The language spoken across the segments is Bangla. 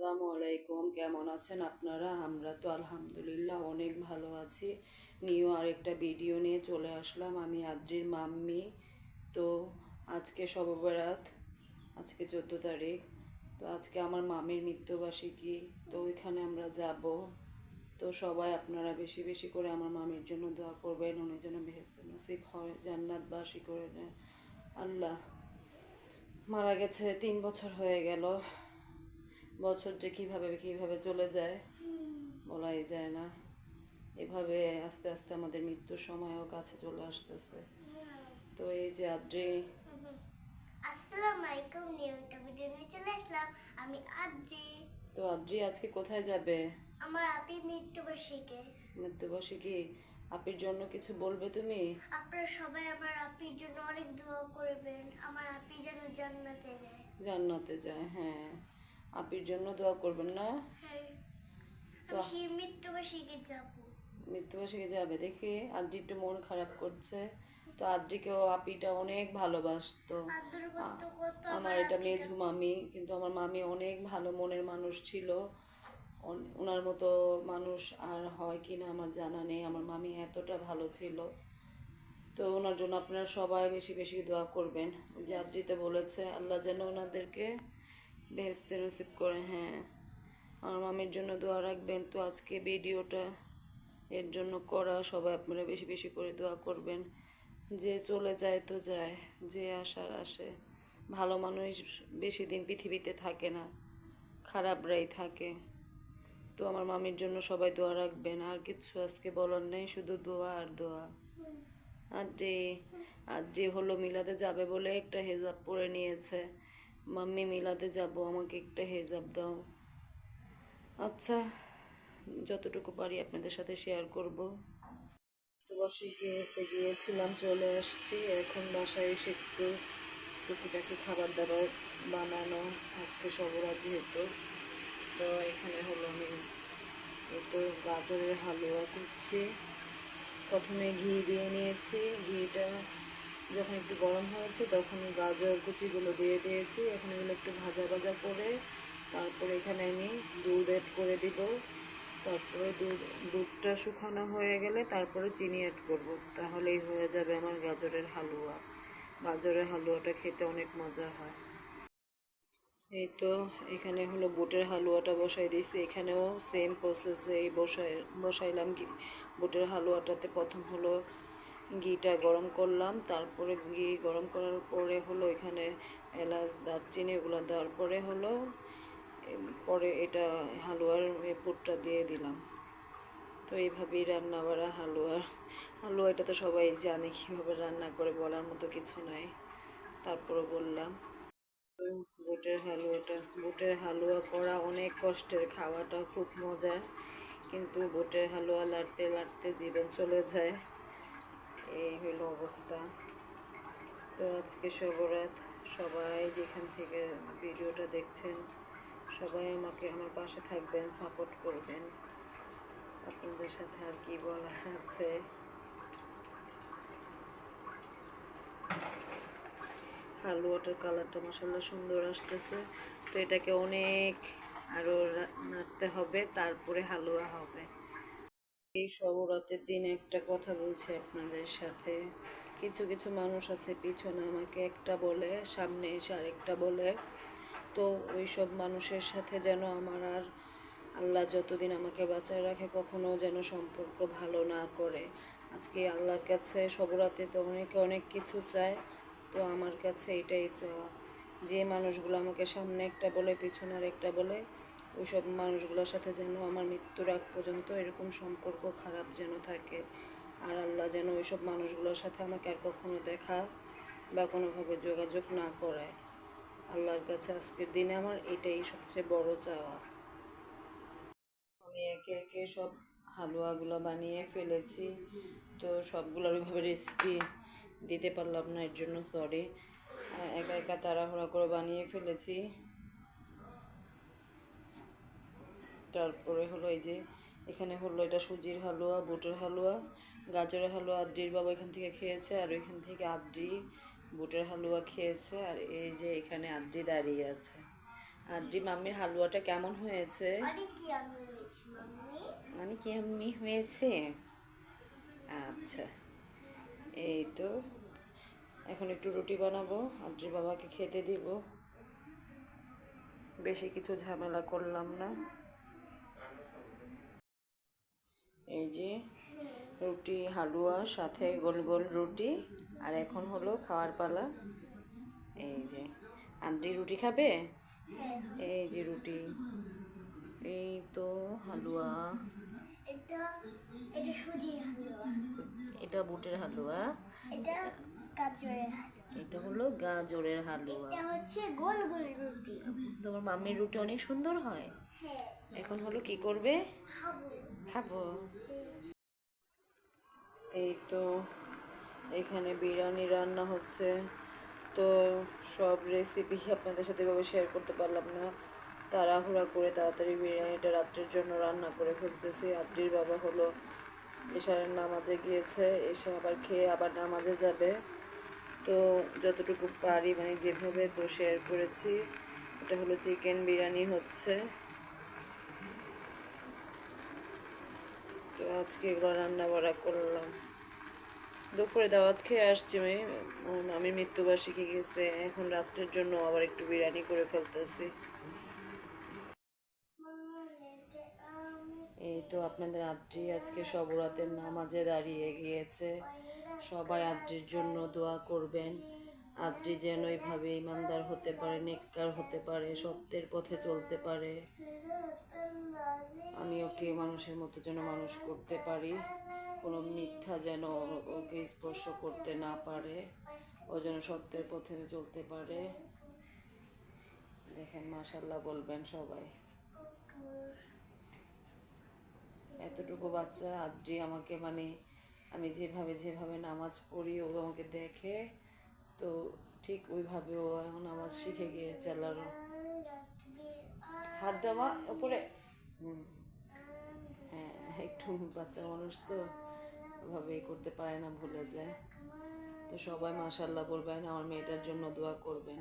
আসসালামু আলাইকুম। কেমন আছেন আপনারা? আমরা তো আলহামদুলিল্লাহ অনেক ভালো আছি। নিউ আরেকটা ভিডিও নিয়ে চলে আসলাম আমি আদ্রির মাম্মি। তো আজকে সববেরাত আজকে চোদ্দ তারিখ। তো আজকে আমার মামির মৃত্যুবার্ষিকী, তো ওইখানে আমরা যাব। তো সবাই আপনারা বেশি বেশি করে আমার মামির জন্য দোয়া করবেন, উনি যেন বেহেস্তে নসিব হয়, জান্নাতবাসী করে নেন। আল্লাহ, মারা গেছে তিন বছর হয়ে গেল। বছর যে কীভাবে কীভাবে চলে যায় বলাই যায় না। এভাবে আস্তে আস্তে আমাদের মৃত্যুর সময়ও কাছে চলে আসতেছে। তো এই যে আদ্রি আসসালামু আলাইকুম নিউ ভিডিও নিয়ে চলে আসলাম আমি আদ্রি। তো আদ্রি আজকে কোথায় যাবে? আমার আপি মৃত্যুবার্ষিকী। মৃত্যুবার্ষিকী? আপির জন্য কিছু বলবে তুমি? আপনারা সবাই আমার আপির জন্য অনেক দোয়া করবেন। আমার আপি যেন জান্নাতে যায়। জান্নাতে যায় হ্যাঁ। আপির জন্য দোয়া করবেন না? মৃত্যুবার্ষিকী যাব মৃত্যুবার্ষিকী যাবে দেখি। আদ্রি একটু মন খারাপ করছে। তো আদ্রিকেও আপিটা অনেক ভালোবাসতো। আমার এটা মেজু মামি কিন্তু আমার মামি অনেক ভালো মনের মানুষ ছিল। ওনার মতো মানুষ আর হয় কি না আমার জানা নেই। আমার মামি এতটা ভালো ছিল। তো ওনার জন্য আপনারা সবাই বেশি বেশি দোয়া করবেন। ওই যে আদ্রিতে বলেছে আল্লাহ যেন ওনাদেরকে বেহেস্তে রসিব করে হ্যাঁ। আমার মামির জন্য দোয়া রাখবেন তো আজকে ভিডিওটা। এর জন্য করা সবাই আপনারা বেশি বেশি করে দোয়া করবেন। যে চলে যায় তো যায়, যে আসার আসে। ভালো মানুষ বেশি দিন পৃথিবীতে থাকে না, খারাপরাই থাকে। তো আমার মামির জন্য সবাই দোয়া রাখবেন, আর কিচ্ছু আজকে বলার নেই, শুধু দোয়া আর দোয়া। আর যে আর যে হলো মিলাতে যাবে বলে একটা হেজাব পরে নিয়েছে। মাম্মি মিলাতে যাব, আমাকে একটা হেজাব দাও। আচ্ছা যতটুকু পারি আপনাদের সাথে শেয়ার করব। বসে গিয়েতে গিয়েছিলাম, চলে আসছি। এখন বাসায় এসে একটু টুকিটাকি খাবার দাবার বানানো, আজকে সবরাত যেহেতু। তো এখানে হলো আমি তো গাজরের হালুয়া করছি প্রথমে ঘি দিয়ে নিয়েছি, ঘিটা যখন একটু গরম হয়েছে তখন গাজর কুচিগুলো দিয়ে দিয়েছি। এখন এগুলো একটু ভাজা ভাজা করে তারপরে এখানে আমি দুধ অ্যাড করে দিব। তারপরে দুধ, দুধটা শুকানো হয়ে গেলে তারপরে চিনি অ্যাড করব। তাহলেই হয়ে যাবে আমার গাজরের হালুয়া। গাজরের হালুয়াটা খেতে অনেক মজা হয়। এই তো এখানে হলো বুটের হালুয়াটা বসাই দিয়েছি। এখানেও সেম প্রসেসে বসাই, বসাইলাম বুটের হালুয়াটাতে প্রথম হলো ঘিটা গরম করলাম, তারপরে ঘি গরম করার পরে হলো এখানে এলাচ, দারচিনি এগুলো দেওয়ার পরে হলো পরে এটা হালুয়ার পুরটা দিয়ে দিলাম। তো এইভাবেই রান্না বাড়া হালুয়ার হালুয়া। এটা তো সবাই জানে, কীভাবে রান্না করে বলার মতো কিছু নাই। তারপরে বললাম, বুটের হালুয়াটা, বুটের হালুয়া করা অনেক কষ্টের, খাওয়াটা খুব মজার। কিন্তু বুটের হালুয়া লাড়তে লাড়তে জীবন চলে যায়। এই হলো অবস্থা। তো আজকে সবরাত সবাই যেখান থেকে ভিডিওটা দেখছেন, সবাই আমাকে আমার পাশে থাকবেন সাপোর্ট করবেন। আপনাদের সাথে আর কি বলা আছে? হালুয়াটার কালারটা মশাল্লা সুন্দর আসতেছে। তো এটাকে অনেক আরও নাড়তে হবে, তারপরে হালুয়া হবে। এই সবরাতের দিন একটা কথা বলছি আপনাদের সাথে। কিছু কিছু মানুষ আছে পিছনে আমাকে একটা বলে, সামনে এসে আরেকটা বলে। তো ওই সব মানুষের সাথে যেন আমার আর আল্লাহ যতদিন আমাকে বাঁচায় রাখে, কখনো যেন সম্পর্ক ভালো না করে। আজকে আল্লাহর কাছে সবরাতে তো অনেকে অনেক কিছু চায়, তো আমার কাছে এটাই চাওয়া। যে মানুষগুলো আমাকে সামনে একটা বলে, পিছনে আর একটা বলে ওইসব মানুষগুলোর সাথে যেন আমার মৃত্যুর আগ পর্যন্ত এরকম সম্পর্ক খারাপ যেন থাকে। আর আল্লাহ যেন ওইসব মানুষগুলোর সাথে আমাকে আর কখনো দেখা বা কোনোভাবে যোগাযোগ না করায়। আল্লাহর কাছে আজকের দিনে আমার এটাই সবচেয়ে বড় চাওয়া। আমি একে একে সব হালুয়াগুলো বানিয়ে ফেলেছি। তো সবগুলোর ওইভাবে রেসিপি দিতে পারলাম না, এর জন্য সরি একা একা তাড়াহুড়া করে বানিয়ে ফেলেছি। তারপরে হলো এই যে এখানে হলো এটা সুজির হালুয়া বুটের হালুয়া গাজরের হালুয়া আদ্রির বাবা এখান থেকে খেয়েছে আর ওইখান থেকে আদ্রি বুটের হালুয়া খেয়েছে আর এই যে এখানে আদ্রি দাঁড়িয়ে আছে। আদ্রি মাম্মির হালুয়াটা কেমন হয়েছে? অনেক কি আমি হয়েছি মানে কি হয়েছে? আচ্ছা এই তো। এখন একটু রুটি বানাবো আদ্রি বাবাকে খেতে দিব। বেশি কিছু ঝামেলা করলাম না। এই যে রুটি হালুয়া সাথে গোল গোল রুটি আর এখন হলো খাওয়ার পালা। এই যে আন্টি রুটি খাবে? এই যে রুটি এই তো হালুয়া। এটা এটা সুজির হালুয়া। এটা বুটের হালুয়া। এটা গাজরের হালুয়া। এটা হলো গাজরের হালুয়া। এটা হচ্ছে গোল গোল রুটি। তোমার মাম্মির রুটি অনেক সুন্দর হয়। হ্যাঁ। এখন হলো কি করবে? খাব। খাব। এই তো এখানে বিরিয়ানি রান্না হচ্ছে। তো সব রেসিপি আপনাদের সাথে এভাবে শেয়ার করতে পারলাম না। তাড়াহুড়া করে তাড়াতাড়ি বিরিয়ানিটা রাত্রের জন্য রান্না করে ফেলতেছি। আদ্রির বাবা হলো এশারের নামাজে গিয়েছে, এসে আবার খেয়ে আবার নামাজে যাবে। তো যতটুকু পারি মানে যেভাবে তো শেয়ার করেছি, এটা হলো চিকেন বিরিয়ানি হচ্ছে। তো আজকে এগুলো রান্না বাড়া করলাম। দুপুরে দাওয়াত খেয়ে আসছি আমি। আমি মৃত্যুবার্ষিকী গেছে, এখন রাত্রের জন্য আবার একটু বিরিয়ানি করে ফেলতেছি। এই তো আপনাদের আদ্রি আজকে সবরাতের নামাজে দাঁড়িয়ে গিয়েছে। সবাই আদ্রির জন্য দোয়া করবেন। আদ্রি যেন এইভাবে ইমানদার হতে পারে, নেককার হতে পারে, সত্যের পথে চলতে পারে। আমি ওকে মানুষের মতো যেন মানুষ করতে পারি। কোনো মিথ্যা যেন ওকে স্পর্শ করতে না পারে। ও যেন সত্যের পথে চলতে পারে। দেখেন মাশাল্লাহ বলবেন সবাই। এতটুকু বাচ্চা, আদ্রি আমাকে মানে আমি যেভাবে যেভাবে নামাজ পড়ি, ও আমাকে দেখে। তো ঠিক ওইভাবে ও এখন আমার শিখে গিয়েছে আল্লাহর হাত দেওয়া ওপরে। হ্যাঁ একটু বাচ্চা মানুষ তো ওভাবে করতে পারে না, ভুলে যায়। তো সবাই মাসাল্লাহ বলবেন, আমার মেয়েটার জন্য দোয়া করবেন।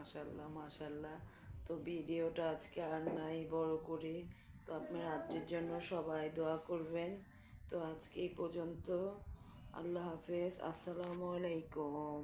মাশাল্লাহ মাশাল্লাহ তো ভিডিওটা আজকে আর নাই, বড় করে। তো আপনার রাত্রির জন্য সবাই দোয়া করবেন। তো আজকে এই পর্যন্ত। আল্লাহ হাফেজ। আসসালামু আলাইকুম।